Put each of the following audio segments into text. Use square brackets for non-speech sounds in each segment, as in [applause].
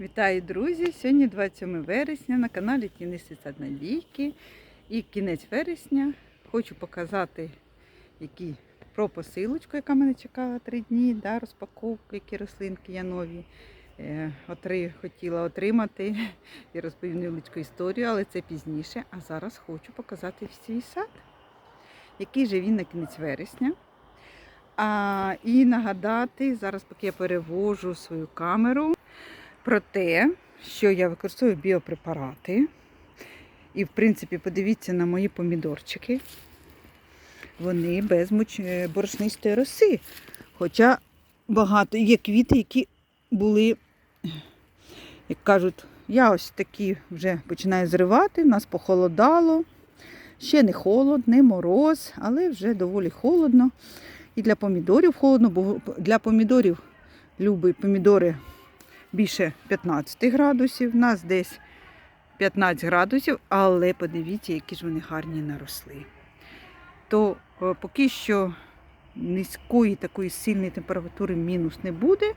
Вітаю, друзі! Сьогодні 27 вересня на каналі Тінисті Саднолійки. І кінець вересня хочу показати які, про посилочку, яка мене чекала три дні, да, розпаковку, які рослинки я нові. Е, отри, хотіла отримати і розповім невеличку історію, але це пізніше. А зараз хочу показати свій сад, який же він на кінець вересня. А, і нагадати, зараз, поки я перевожу свою камеру, про те, що я використовую біопрепарати. І, в принципі, подивіться на мої помідорчики. Вони без муч- борошнистої роси. Хоча багато є квіти, які були, як кажуть, я ось такі вже починаю зривати, нас похолодало. Ще не холод, не мороз, але вже доволі холодно. І для помідорів холодно, бо для помідорів любі помідори більше 15 градусів, у нас десь 15 градусів, але подивіться, які ж вони гарні наросли. То е, поки що низької такої сильної температури мінус не буде.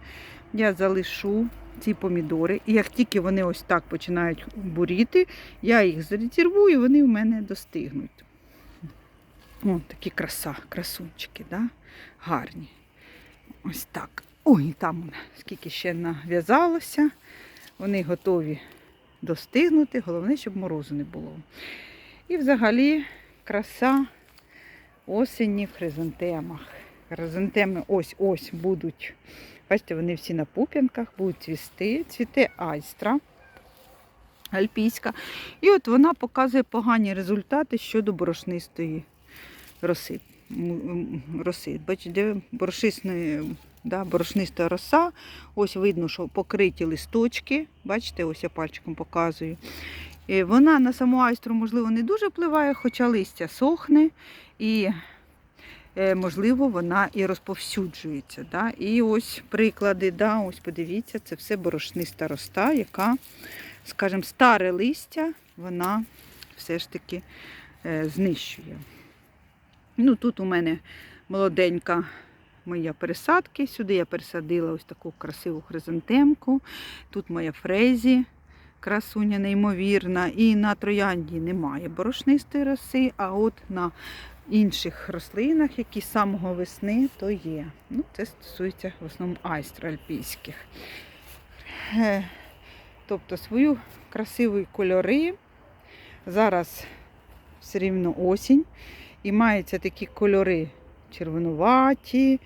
Я залишу ці помідори. І як тільки вони ось так починають буріти, я їх зрезервую, і вони в мене достигнуть. О, такі краса, красунчики, да? гарні. Ось так. Ой, там скільки ще нав'язалося. Вони готові достигнути. Головне, щоб морозу не було. І взагалі краса осені в хризантемах. Хризантеми ось-ось будуть. Бачите, вони всі на пуп'янках, будуть цвісти. Цвіте айстра альпійська. І от вона показує погані результати щодо борошнистої роси. Роси. Бачите, борошисної, да, борошниста роса. Ось видно, що покриті листочки. Бачите, ось я пальчиком показую. І вона на саму айстру, можливо, не дуже впливає, хоча листя сохне і, е, можливо, вона і розповсюджується. Да? І ось приклади, да, ось подивіться, це все борошниста роста, яка, скажімо, старе листя, вона все ж таки е, знищує. Ну, тут у мене молоденька моя пересадки. Сюди я пересадила ось таку красиву хризантемку. Тут моя фрезі, красуня неймовірна. І на троянді немає борошнистої роси, а от на інших рослинах, які з самого весни, то є. Ну, Це стосується в основному айстр альпійських. Е, Тобто свою красиві кольори. Зараз все рівно осінь. І маються такі кольори червонуваті,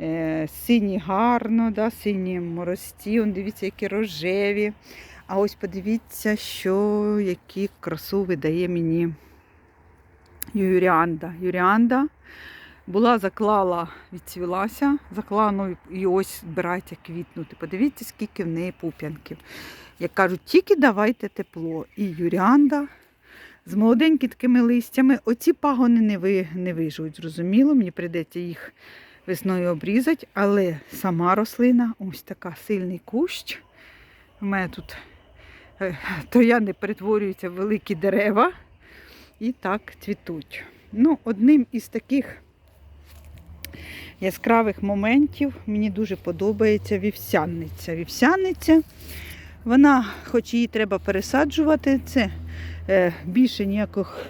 е, сині гарно, да, сині морості. Он, дивіться, які рожеві. А ось подивіться, що які красу видає мені юріанда. Юріанда була заклала, відцвілася, заклала ну, і ось збирається квітнути. Подивіться, скільки в неї пуп'янків. Як кажуть, тільки давайте тепло. І юріанда з молоденькими такими листями. Оці пагони не, ви, не виживуть, зрозуміло, мені прийдеться їх весною обрізати, але сама рослина, ось така сильний кущ. У мене тут е, трояни перетворюються в великі дерева і так цвітуть. Ну, Одним із таких яскравих моментів мені дуже подобається вівсяниця. Вівсяниця, вона, хоч її треба пересаджувати, це більше ніяких,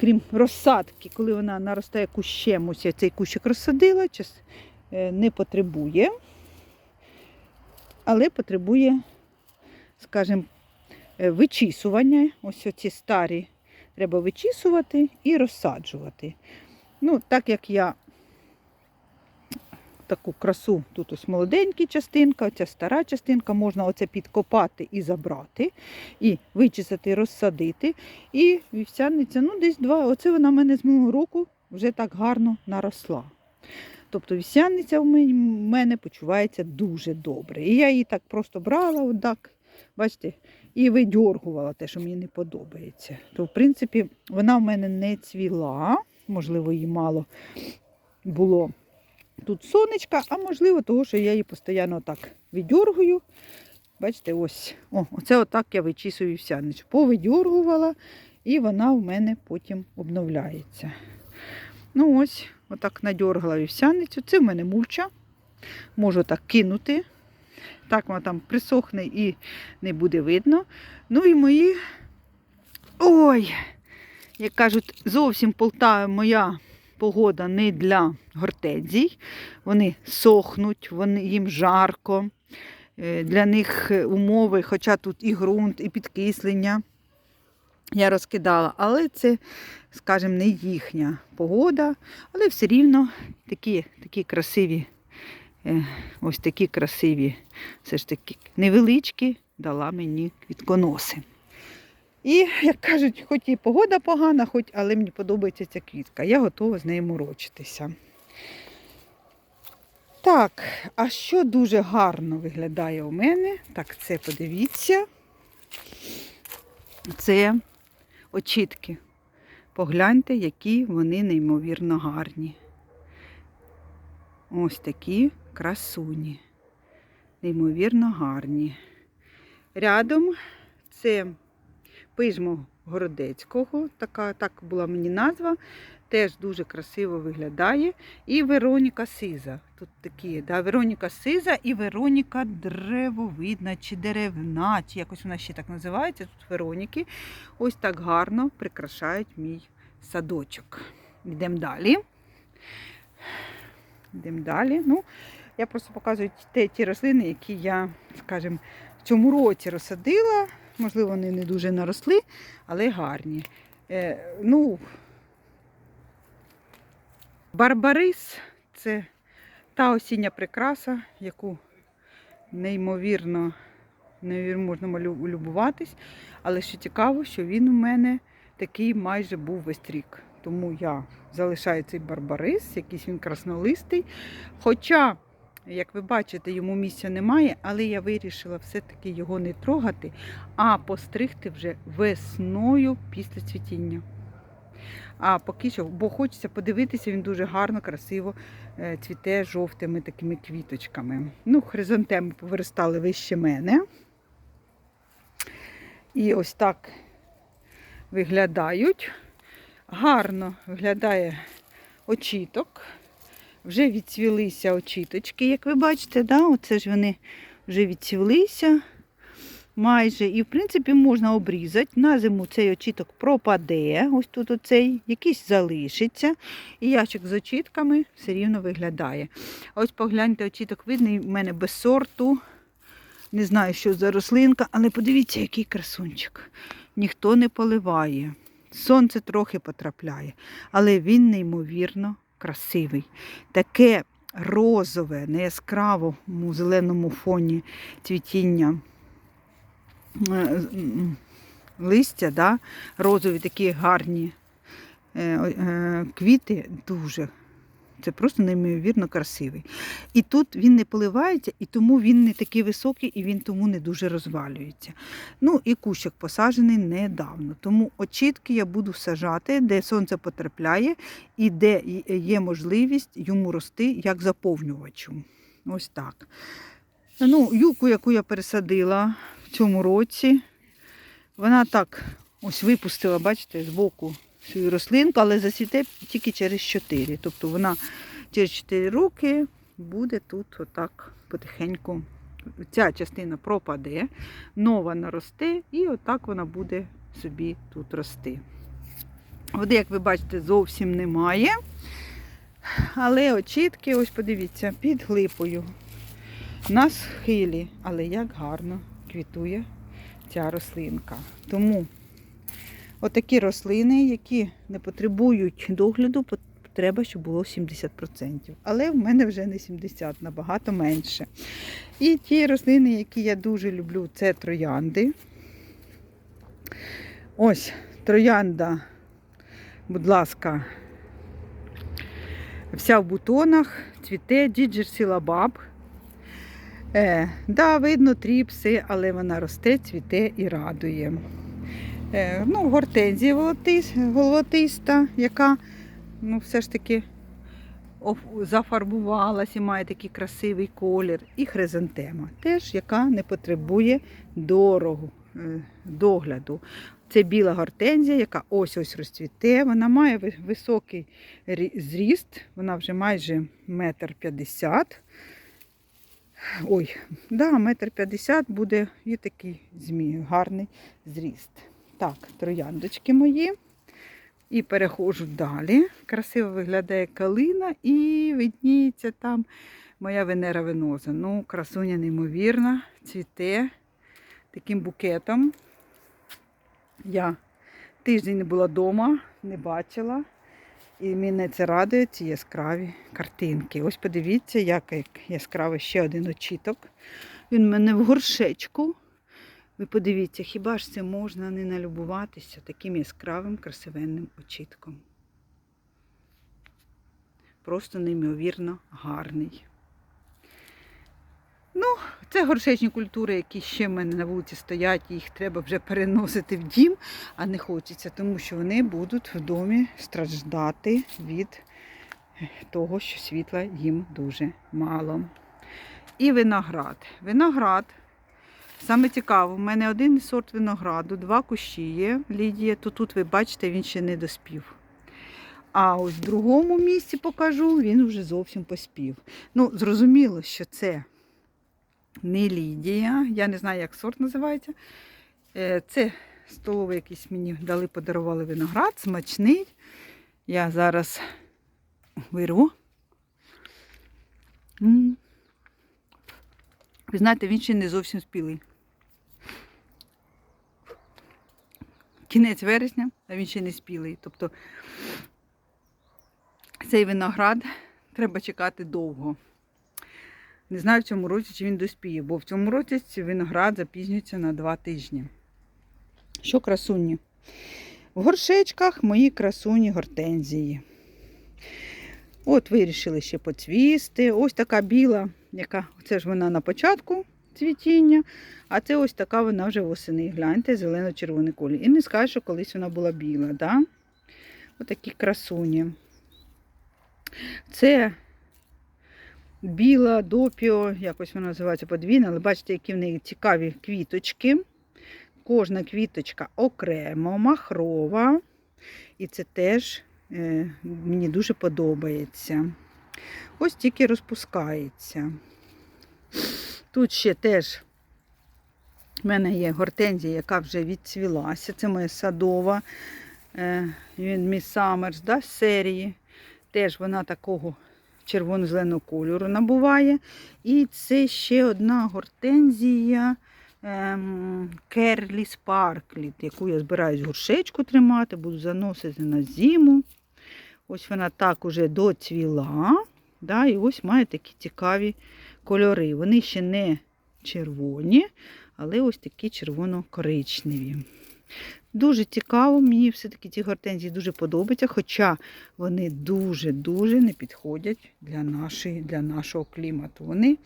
крім розсадки, коли вона наростає кущем, ось я цей кущик розсадила, е, не потребує, але потребує, скажімо, е, вичісування. Ось оці старі треба вичісувати і розсаджувати. Ну, так як я таку красу, тут ось молоденька частинка, оця стара частинка, можна оце підкопати і забрати, і вичесати, розсадити. І вівсяниця, ну десь два, оце вона в мене з минулого року вже так гарно наросла. Тобто вівсяниця в мене почувається дуже добре. І я її так просто брала, отак, бачите, і видьоргувала те, що мені не подобається. То, в принципі, вона в мене не цвіла, можливо, її мало було тут сонечка, а можливо, того, що я її постійно так віддергую. Бачите, ось. О, оце отак я вичісую вівсяничку. Повидьоргувала, і вона в мене потім обновляється. Ну ось, отак надьоргала вівсяницю. Це в мене мульча. Можу так кинути. Так вона там присохне і не буде видно. Ну і мої. Ой! Як кажуть, зовсім Полтава моя погода не для гортензій. Вони сохнуть, вони, їм жарко. Е, Для них е, умови, хоча тут і ґрунт, і підкислення. Я розкидала, але це, скажімо, не їхня погода, але все рівно такі, такі красиві, е, ось такі красиві, все ж таки невеличкі, дала мені квітконоси. І, як кажуть, хоч і погода погана, хоч, але мені подобається ця квітка. Я готова з нею морочитися. Так, а що дуже гарно виглядає у мене, так це подивіться. Це очітки. Погляньте, які вони неймовірно гарні. Ось такі красуні. Неймовірно гарні. Рядом це пижмо Городецького, така так була мені назва, теж дуже красиво виглядає. І Вероніка Сиза. Тут такі, да, Вероніка Сиза і Вероніка Древовидна чи деревна, чи якось вона ще так називається. Тут Вероніки. Ось так гарно прикрашають мій садочок. Йдемо далі. Йдемо далі. Ну, я просто показую ті, ті рослини, які я, скажімо, в цьому році розсадила. Можливо, вони не дуже наросли, але гарні. Е, ну, Барбарис це та осіння прикраса, яку неймовірно, неймовірно можна любуватись. Але що цікаво, що він у мене такий майже був весь рік. Тому я залишаю цей барбарис, якийсь він краснолистий. Хоча, як ви бачите, йому місця немає, але я вирішила все-таки його не трогати, а постригти вже весною після цвітіння. А поки що, бо хочеться подивитися, він дуже гарно, красиво е, цвіте жовтими такими квіточками. Ну, хризантеми повиростали вище мене. І ось так виглядають. Гарно виглядає очіток. Вже відцвілися очіточки, як ви бачите, да? оце ж вони вже відцвілися майже. І, в принципі, можна обрізати. На зиму цей очіток пропаде, ось тут оцей, якийсь залишиться. І ящик з очітками все рівно виглядає. Ось погляньте, очіток видний в мене без сорту. Не знаю, що за рослинка, але подивіться, який красунчик. Ніхто не поливає. Сонце трохи потрапляє, але він неймовірно красивий. Таке розове, на яскравому зеленому фоні цвітіння е, листя, да? розові такі гарні е, е, квіти дуже. Це просто неймовірно красивий. І тут він не поливається, і тому він не такий високий, і він тому не дуже розвалюється. Ну і кущик посаджений недавно. Тому очітки я буду сажати, де сонце потрапляє і де є можливість йому рости як заповнювачу. Ось так. Ну, юку, яку я пересадила в цьому році, вона так ось випустила, бачите, збоку свою рослинку, але засвіте тільки через 4. Тобто вона через 4 роки буде тут отак потихеньку. Ця частина пропаде, нова наросте, і отак вона буде собі тут рости. Води, як ви бачите, зовсім немає. Але очітки, ось подивіться, під глипою. На схилі, але як гарно квітує ця рослинка. Тому отакі рослини, які не потребують догляду, треба, щоб було 70%. Але в мене вже не 70%, набагато менше. І ті рослини, які я дуже люблю, це троянди. Ось троянда, будь ласка, вся в бутонах, цвіте Джіджер сілабаб. Е, да, видно тріпси, але вона росте, цвіте і радує. Е, ну, гортензія волотиста, яка ну, все ж таки зафарбувалась і має такий красивий колір. І хризантема, теж яка не потребує дорогу, е, догляду. Це біла гортензія, яка ось ось розцвіте. Вона має високий зріст, вона вже майже метр п'ятдесят. Ой, да, метр п'ятдесят буде і такий змій, гарний зріст. Так, трояндочки мої. І переходжу далі. Красиво виглядає калина і видніється там моя Венера веноза. Ну, красуня неймовірна, цвіте таким букетом. Я тиждень не була вдома, не бачила. І мене це радує, ці яскраві картинки. Ось подивіться, як яскравий ще один очіток. Він в мене в горшечку. Ви подивіться, хіба ж це можна не налюбуватися таким яскравим красивенним очітком? Просто неймовірно гарний. Ну, це горшечні культури, які ще в мене на вулиці стоять, їх треба вже переносити в дім, а не хочеться, тому що вони будуть в домі страждати від того, що світла їм дуже мало. І виноград. Виноград. Саме цікаво, в мене один сорт винограду, два кущі є, Лідія, то тут ви бачите, він ще не доспів. А ось в другому місці покажу, він вже зовсім поспів. Ну, зрозуміло, що це не Лідія. Я не знаю, як сорт називається. Е, Це столовий якийсь мені дали, подарували виноград, смачний. Я зараз вирву. Ви знаєте, він ще не зовсім спілий. Кінець вересня, а він ще не спілий. Тобто цей виноград треба чекати довго. Не знаю в цьому році, чи він доспіє, бо в цьому році виноград запізнюється на два тижні. Що красуні? В горшечках мої красуні гортензії. От вирішили ще поцвісти. Ось така біла, яка це ж вона на початку цвітіння, а це ось така вона вже восени. Гляньте, зелено-червоний колір. І не скажу, що колись вона була біла. Да? Отакі красуні. Це біла допіо, якось вона називається подвійна, але бачите, які в неї цікаві квіточки. Кожна квіточка окремо, махрова. І це теж е, мені дуже подобається. Ось тільки розпускається. Тут ще теж в мене є гортензія, яка вже відцвілася. Це моя садова е, він Summers да, з серії. Теж вона такого червоно-зеленого кольору набуває. І це ще одна гортензія ем, Керлі Спарклі, яку я збираюсь горшечку тримати, буду заносити на зиму. Ось вона так уже доцвіла. Да, і ось має такі цікаві кольори. Вони ще не червоні, але ось такі червоно-коричневі. Дуже цікаво, мені все-таки ці гортензії дуже подобаються, хоча вони дуже-дуже не підходять для, нашої, для нашого клімату. Вони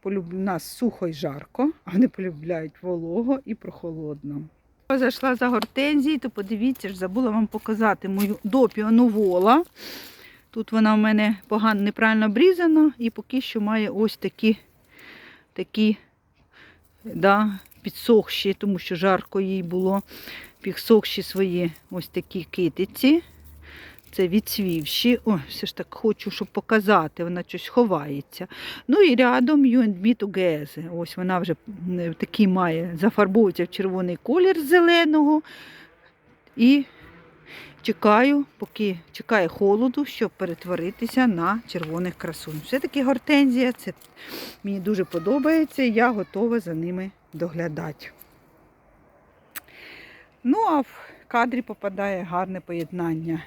полюб... у нас сухо і жарко, а вони полюбляють волого і прохолодно. Зайшла за гортензії, то подивіться ж, забула вам показати мою допіону вола. Тут вона в мене погано неправильно обрізана і поки що має ось такі, такі да, підсохші, тому що жарко їй було. Підсохші свої ось такі китиці. Це відцвівші. О, все ж так хочу, щоб показати, вона щось ховається. Ну і рядом You and Me Together. Ось вона вже такий має, зафарбовується в червоний колір зеленого. І чекаю, поки чекає холоду, щоб перетворитися на червоних красунь. Все-таки гортензія, це мені дуже подобається, і я готова за ними доглядати. Ну, а в кадрі попадає гарне поєднання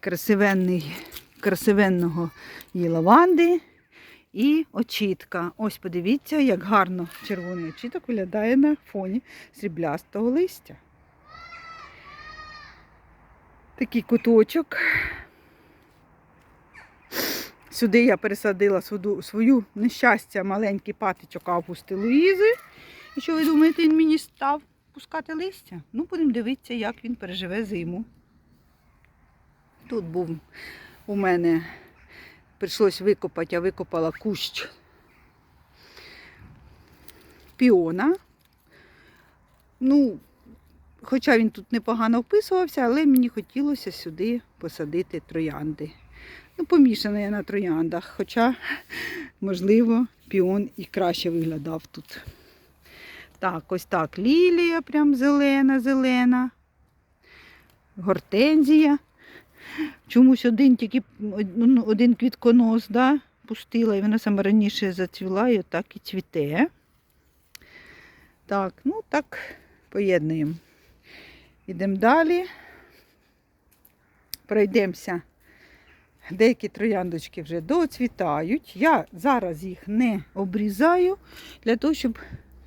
красивенний, красивенного її лаванди і очітка. Ось подивіться, як гарно червоний очіток виглядає на фоні сріблястого листя. Такий куточок. Сюди я пересадила свою, нещастя, маленький патичок Августи Луїзи. І що ви думаєте, він мені став пускати листя? Ну, будемо дивитися, як він переживе зиму. Тут був у мене, прийшлось викопати, я викопала кущ піона. Ну, хоча він тут непогано вписувався, але мені хотілося сюди посадити троянди. Ну, помішана я на трояндах, хоча, можливо, піон і краще виглядав тут. Так, ось так. Лілія, прям зелена, зелена. Гортензія. Чомусь один тільки ну, один квітконос, да, пустила, і вона саме раніше зацвіла, і отак і цвіте. Так, ну так, поєднуємо. Йдемо далі. Пройдемося. Деякі трояндочки вже доцвітають. Я зараз їх не обрізаю для того, щоб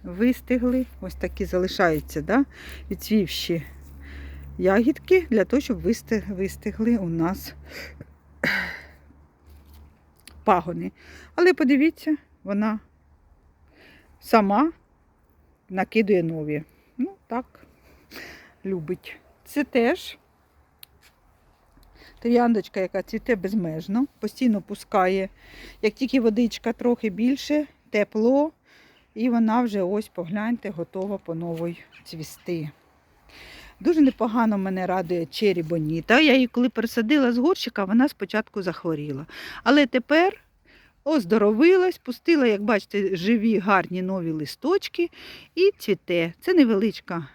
вистигли. Ось такі залишаються, да? відцвівші ягідки, для того, щоб вистигли у нас пагони. Але подивіться, вона сама накидує нові. Ну, так, любить. Це теж трояндочка, яка цвіте безмежно, постійно пускає. Як тільки водичка трохи більше, тепло, і вона вже ось, погляньте, готова по новій цвісти. Дуже непогано мене радує Чері Боніта. Я її коли пересадила з горщика, вона спочатку захворіла. Але тепер оздоровилась, пустила, як бачите, живі гарні нові листочки і цвіте. Це невеличка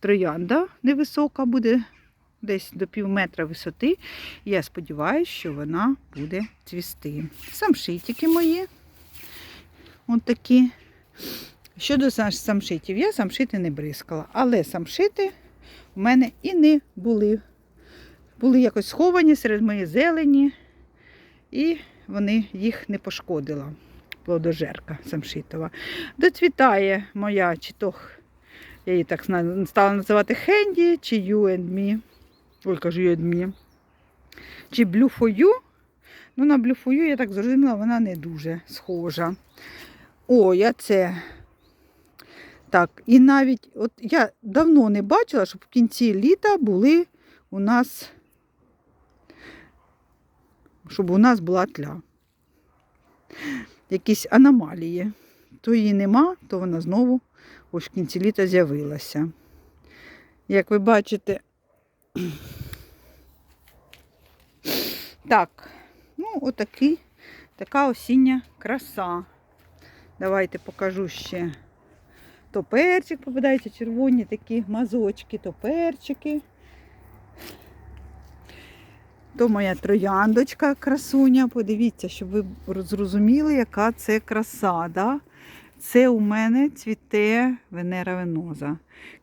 троянда, невисока буде, десь до пів метра висоти. Я сподіваюся, що вона буде цвісти. Самшитики мої. Ось такі. Щодо самшитів, я самшити не бризкала, але самшити в мене і не були. Були якось сховані серед моєї зелені, і вони їх не пошкодила. Плодожерка самшитова. Доцвітає моя чи то, я її так стала називати Хенді, чи You and Me. Ой, кажу You and Me. Чи Blue for You. Ну, на Blue for You, я так зрозуміла, вона не дуже схожа. О, я це. Так, і навіть от я давно не бачила, щоб в кінці літа були у нас, щоб у нас була тля. Якісь аномалії. То її нема, то вона знову ось в кінці літа з'явилася. Як ви бачите, так, ну, отакий, така осіння краса. Давайте покажу ще. То перчик попадається, червоні такі мазочки, то перчики. То моя трояндочка красуня. Подивіться, щоб ви зрозуміли, яка це краса. Да? Це у мене цвіте Венера веноза.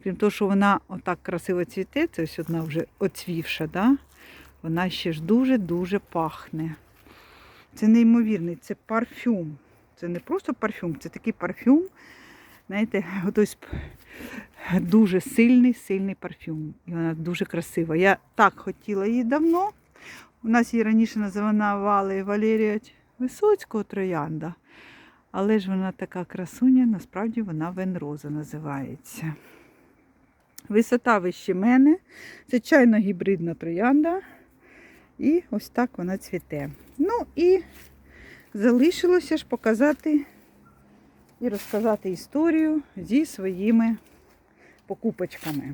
Крім того, що вона отак красиво цвіте, це ось одна вже оцвівша, да? вона ще ж дуже-дуже пахне. Це неймовірний, це парфюм. Це не просто парфюм, це такий парфюм. Знаєте, [laughs] ось дуже сильний, сильний парфюм. І вона дуже красива. Я так хотіла її давно. У нас її раніше називали Валерія Висоцького троянда. Але ж вона така красуня, насправді вона венроза називається. Висота вище мене. Це чайно гібридна троянда. І ось так вона цвіте. Ну і залишилося ж показати і розказати історію зі своїми покупочками.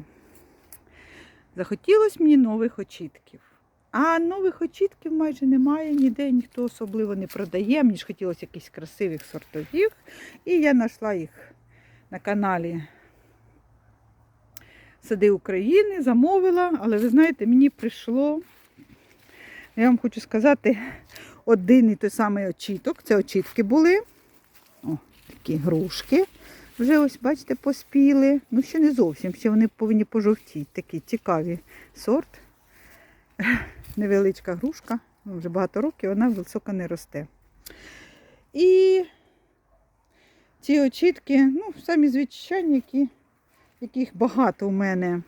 Захотілося мені нових очітків. А нових очітків майже немає, ніде ніхто особливо не продає. Мені ж хотілося якихось красивих сортовів. І я знайшла їх на каналі Сади України, замовила, але ви знаєте, мені прийшло, я вам хочу сказати, один і той самий очіток. Це очітки були. О, такі грушки. Вже ось, бачите, поспіли. Ну, ще не зовсім, ще вони повинні пожовтіти. Такі цікаві сорт. Невеличка грушка, ну, вже багато років, вона високо не росте. І ці очітки, ну, самі звичайні, які, яких багато у мене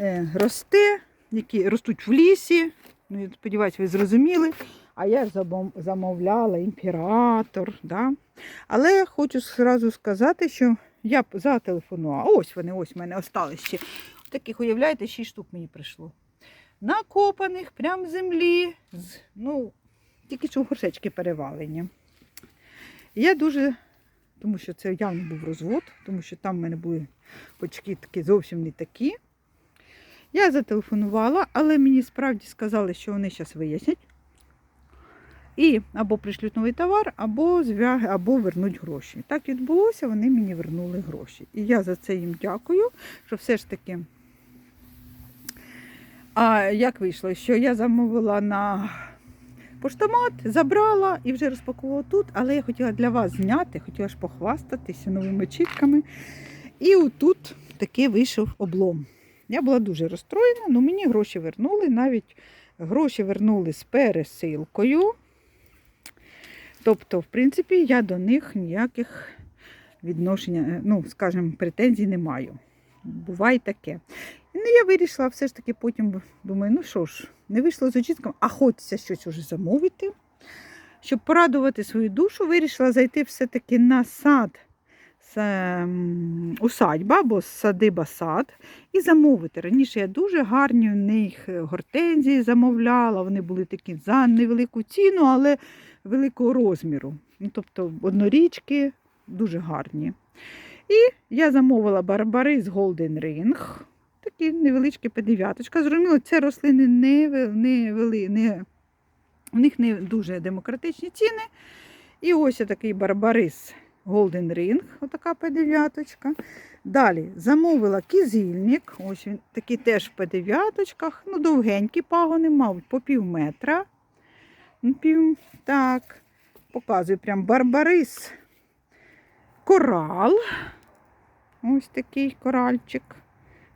е, росте, які ростуть в лісі. Ну, я сподіваюся, ви зрозуміли. А я ж замовляла імператор. Да? Але хочу зразу сказати, що я зателефонувала. Ось вони, ось в мене остались ще. Таких, уявляєте, 6 штук мені прийшло. Накопаних прямо землі. З, ну, тільки що горшечки перевалені. Я дуже, тому що це явно був розвод, тому що там в мене були почки такі зовсім не такі. Я зателефонувала, але мені справді сказали, що вони зараз вияснять. І або пришлють новий товар, або зв'я... або вернуть гроші. Так відбулося, вони мені вернули гроші. І я за це їм дякую, що все ж таки. А як вийшло, що я замовила на поштомат, забрала і вже розпакувала тут, але я хотіла для вас зняти, хотіла ж похвастатися новими чітками. І отут таки вийшов облом. Я була дуже розстроєна, але мені гроші вернули, навіть гроші вернули з пересилкою. Тобто, в принципі, я до них ніяких відношення, ну, скажімо, претензій не маю. Буває таке. Ну, я вирішила все ж таки потім, думаю, ну що ж, не вийшло з очітком, а хочеться щось уже замовити. Щоб порадувати свою душу, вирішила зайти все-таки на сад усадьба або садиба сад і замовити. Раніше я дуже гарні в них гортензії замовляла, вони були такі за невелику ціну, але великого розміру. Ну, тобто однорічки дуже гарні. І я замовила барбари з Golden Ring. Такі невеличкі П9. Зрозуміло, це рослини не, не, вели, не, в них не дуже демократичні ціни. І ось такий барбарис Golden Ring, отака П9. Далі замовила кізильник, ось він такий теж в П9, ну довгенькі пагони, мабуть, по пів метра. Пів, так, показую прям барбарис. Корал. Ось такий коральчик.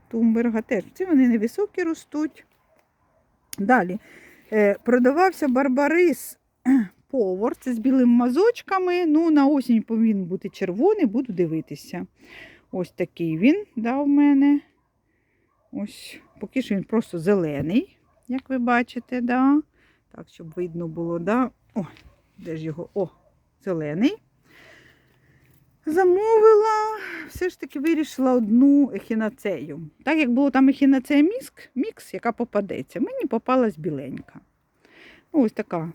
Тумберга теж. Ці вони невисокі ростуть. Далі е, продавався барбарис повар, це з білими мазочками. Ну, на осінь повинен бути червоний, буду дивитися. Ось такий він да, мене. Ось, поки що він просто зелений, як ви бачите, да. так, щоб видно було. Да. О, де ж його? О, зелений. Замовила, все ж таки вирішила одну ехінацею. Так як було там ехінацея мікс, мікс, яка попадеться, мені попалась біленька. Ну, Ось така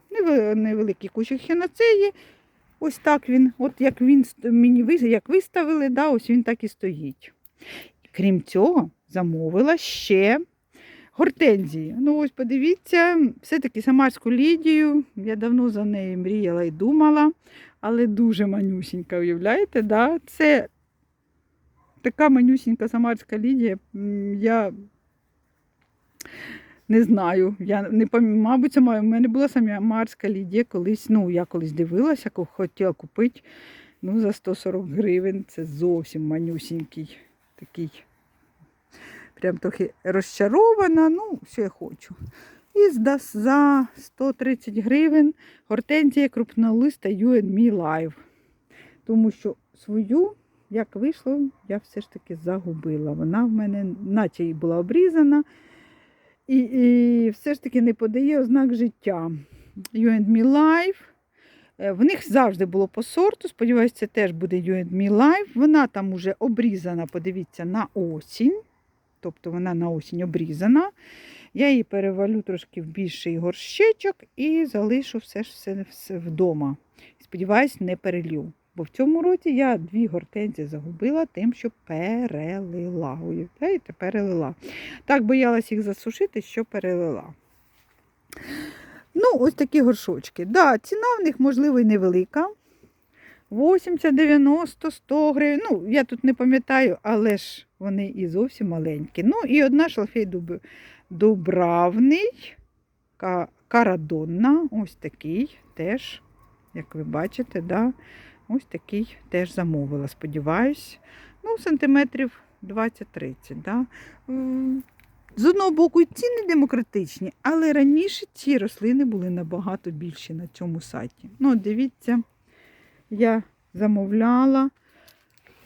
невеликий кущик ехінацеї. Ось так він, от як він мені як виставили, да, ось він так і стоїть. Крім цього, замовила ще гортензії. Ну, ось подивіться, все-таки самарську лідію. Я давно за нею мріяла і думала але дуже манюсінька, уявляєте? Да? Це така манюсінька самарська лідія. Я не знаю. Я не пам'ятаю, мабуть, сама в мене була самарська лідія колись. Ну, я колись дивилася, хотіла купити ну, за 140 гривень. Це зовсім манюсінький такий. Прям трохи розчарована, ну, що я хочу. І за, за 130 гривень гортензія крупнолиста You and Me Live. Тому що свою, як вийшло, я все ж таки загубила. Вона в мене, наче і була обрізана, і, і все ж таки не подає ознак життя. You and Me Live. Е, В них завжди було по сорту. Сподіваюся, це теж буде You and Me Live. Вона там уже обрізана, подивіться, на осінь. Тобто вона на осінь обрізана. Я її перевалю трошки в більший горщичок і залишу все ж все, все вдома. Сподіваюсь, не перелью. Бо в цьому році я дві гортензії загубила тим, що перелила. Уявляєте, перелила. Так боялась їх засушити, що перелила. Ну, ось такі горшочки. Да, ціна в них, можливо, і невелика. 80, 90, 100 гривень. Ну, я тут не пам'ятаю, але ж вони і зовсім маленькі. Ну, і одна шалфей. Дубравний, карадонна, ось такий теж, як ви бачите, да, ось такий теж замовила, сподіваюсь. Ну, сантиметрів 20-30. Да. З одного боку, ціни демократичні, але раніше ці рослини були набагато більші на цьому сайті. Ну, дивіться, я замовляла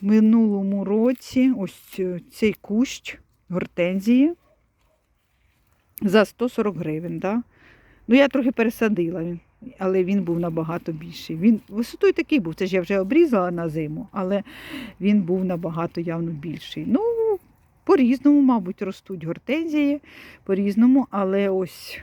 в минулому році ось цей кущ гортензії за 140 гривень. Да? Ну, я трохи пересадила він, але він був набагато більший. Він висотою такий був, це ж я вже обрізала на зиму, але він був набагато явно більший. Ну, по-різному, мабуть, ростуть гортензії, по-різному, але ось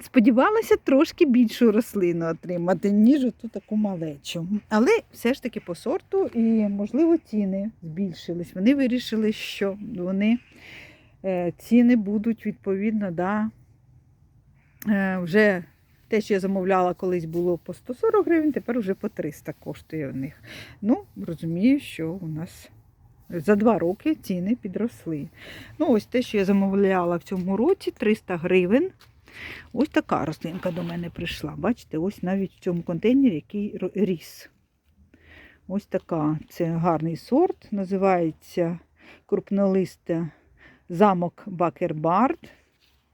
сподівалася трошки більшу рослину отримати, ніж оту таку малечу. Але все ж таки по сорту і, можливо, ціни збільшились. Вони вирішили, що вони ціни будуть відповідно да, е, вже те, що я замовляла колись було по 140 гривень, тепер вже по 300 коштує в них. Ну, розумію, що у нас за два роки ціни підросли. Ну, ось те, що я замовляла в цьому році, 300 гривень. Ось така рослинка до мене прийшла. Бачите, ось навіть в цьому контейнері який ріс. Ось така. Це гарний сорт. Називається крупнолиста замок Бакербард.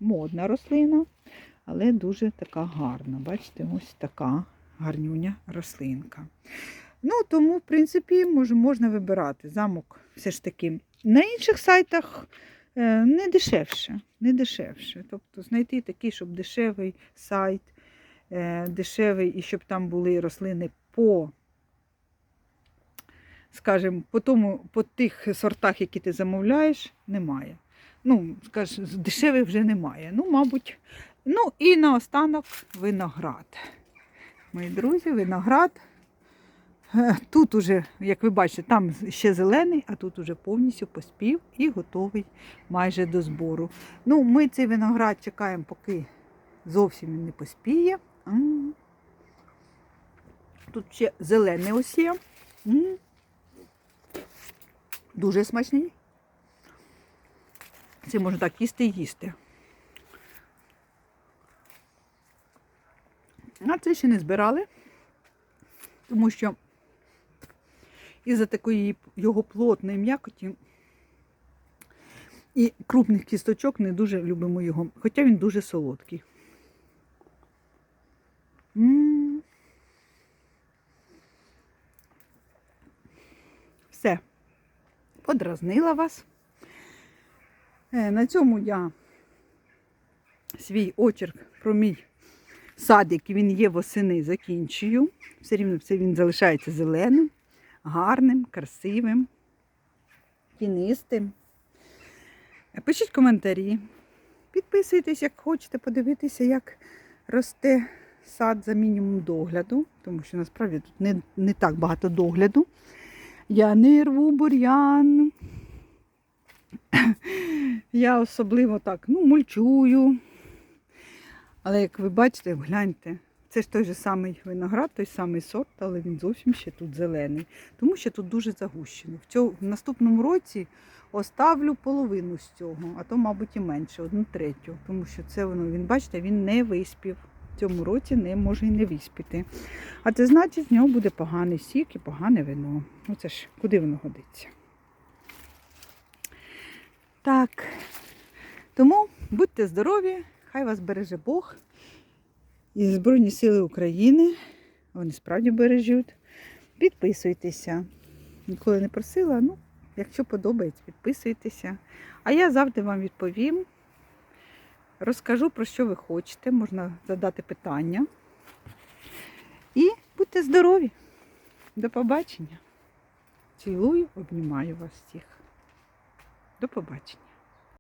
Модна рослина, але дуже така гарна. Бачите, ось така гарнюня рослинка. Ну, тому, в принципі, мож, можна вибирати. Замок все ж таки на інших сайтах е, не дешевше. Не дешевше. Тобто знайти такий, щоб дешевий сайт, е, дешевий, і щоб там були рослини по, скажімо, по, тому, по тих сортах, які ти замовляєш, немає. Ну, скаж, дешевих вже немає. Ну, мабуть. Ну і наостанок виноград. Мої друзі, виноград. Е, Тут уже, як ви бачите, там ще зелений, а тут уже повністю поспів і готовий майже до збору. Ну, ми цей виноград чекаємо, поки зовсім він не поспіє. Тут ще зелений ось є. Дуже смачний. Це можна так їсти і їсти. А це ще не збирали, тому що із-за такої його плотної м'якоті і крупних кісточок не дуже любимо його, хоча він дуже солодкий. Все, подразнила вас. Е, На цьому я свій очерк про мій сад, який він є восени, закінчую. Все рівно все він залишається зеленим, гарним, красивим, тінистим. Е, Пишіть коментарі, підписуйтесь, як хочете подивитися, як росте сад за мінімум догляду, тому що насправді тут не, не так багато догляду. Я не рву бур'ян. Я особливо так, ну, мульчую. Але як ви бачите, гляньте, це ж той же самий виноград, той самий сорт, але він зовсім ще тут зелений. Тому що тут дуже загущено. В, цьому, в наступному році оставлю половину з цього, а то, мабуть, і менше, одну третю. Тому що це воно, він, бачите, він не виспів. В цьому році не може і не виспіти. А це значить, з нього буде поганий сік і погане вино. Ну це ж куди воно годиться? Так. Тому будьте здорові, хай вас береже Бог і Збройні Сили України. Вони справді бережуть. Підписуйтеся. Ніколи не просила, ну, якщо подобається, підписуйтеся. А я завжди вам відповім. Розкажу, про що ви хочете, можна задати питання. І будьте здорові. До побачення. Цілую, обнімаю вас всіх. До побачення.